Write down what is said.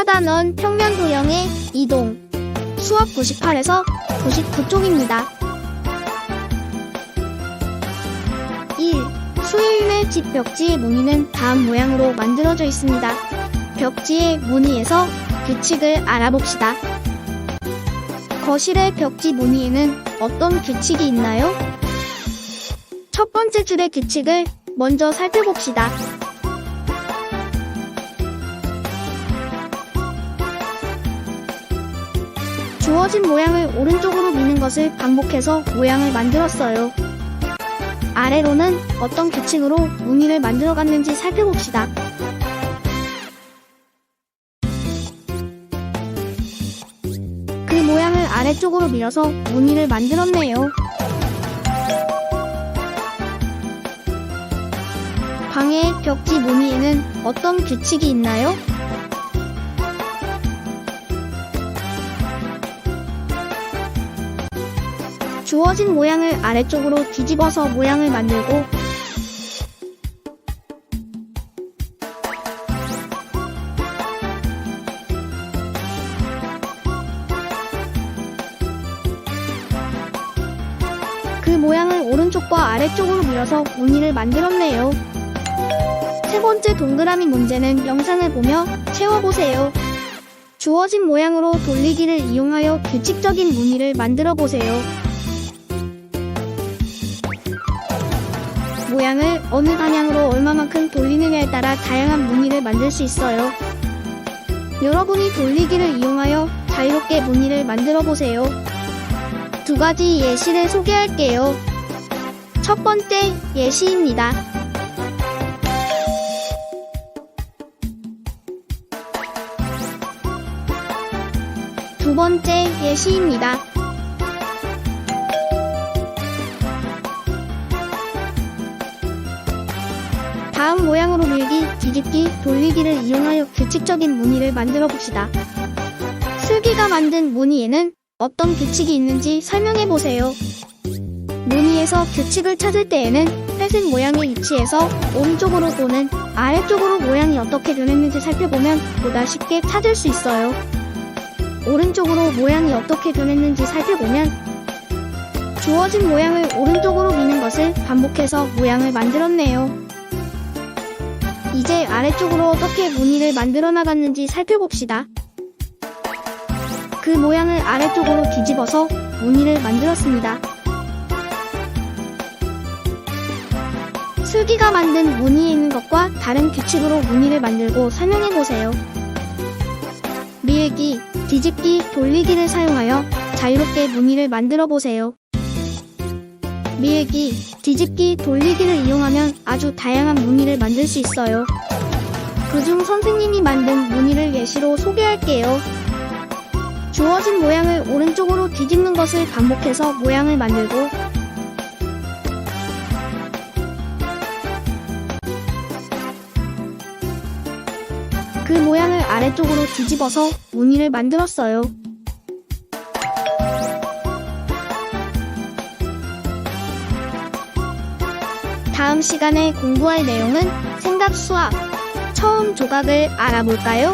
4단원 평면 도형의 이동 수업 98에서 99쪽입니다. 1. 수일의 집 벽지의 무늬는 다음 모양으로 만들어져 있습니다. 벽지의 무늬에서 규칙을 알아봅시다. 거실의 벽지 무늬에는 어떤 규칙이 있나요? 첫 번째 줄의 규칙을 먼저 살펴봅시다. 주어진 모양을 오른쪽으로 미는 것을 반복해서 모양을 만들었어요. 아래로는 어떤 규칙으로 무늬를 만들어갔는지 살펴봅시다. 그 모양을 아래쪽으로 밀어서 무늬를 만들었네요. 방의 벽지 무늬에는 어떤 규칙이 있나요? 주어진 모양을 아래쪽으로 뒤집어서 모양을 만들고 그 모양을 오른쪽과 아래쪽으로 밀어서 무늬를 만들었네요. 세 번째 동그라미 문제는 영상을 보며 채워보세요. 주어진 모양으로 돌리기를 이용하여 규칙적인 무늬를 만들어 보세요. 모양을 어느 방향으로 얼마만큼 돌리느냐에 따라 다양한 무늬를 만들 수 있어요. 여러분이 돌리기를 이용하여 자유롭게 무늬를 만들어 보세요. 두 가지 예시를 소개할게요. 첫 번째 예시입니다. 두 번째 예시입니다. 다음 모양으로 밀기, 뒤집기, 돌리기를 이용하여 규칙적인 무늬를 만들어 봅시다. 슬기가 만든 무늬에는 어떤 규칙이 있는지 설명해 보세요. 무늬에서 규칙을 찾을 때에는 회색 모양의 위치에서 오른쪽으로 또는 아래쪽으로 모양이 어떻게 변했는지 살펴보면 보다 쉽게 찾을 수 있어요. 오른쪽으로 모양이 어떻게 변했는지 살펴보면 주어진 모양을 오른쪽으로 미는 것을 반복해서 모양을 만들었네요. 이제 아래쪽으로 어떻게 무늬를 만들어 나갔는지 살펴봅시다. 그 모양을 아래쪽으로 뒤집어서 무늬를 만들었습니다. 슬기가 만든 무늬에 있는 것과 다른 규칙으로 무늬를 만들고 설명해 보세요. 밀기, 뒤집기, 돌리기를 사용하여 자유롭게 무늬를 만들어 보세요. 밀기, 뒤집기, 돌리기를 이용하면 아주 다양한 무늬를 만들 수 있어요. 그중 선생님이 만든 무늬를 예시로 소개할게요. 주어진 모양을 오른쪽으로 뒤집는 것을 반복해서 모양을 만들고 그 모양을 아래쪽으로 뒤집어서 무늬를 만들었어요. 다음 시간에 공부할 내용은 생각 수학 처음 조각을 알아볼까요?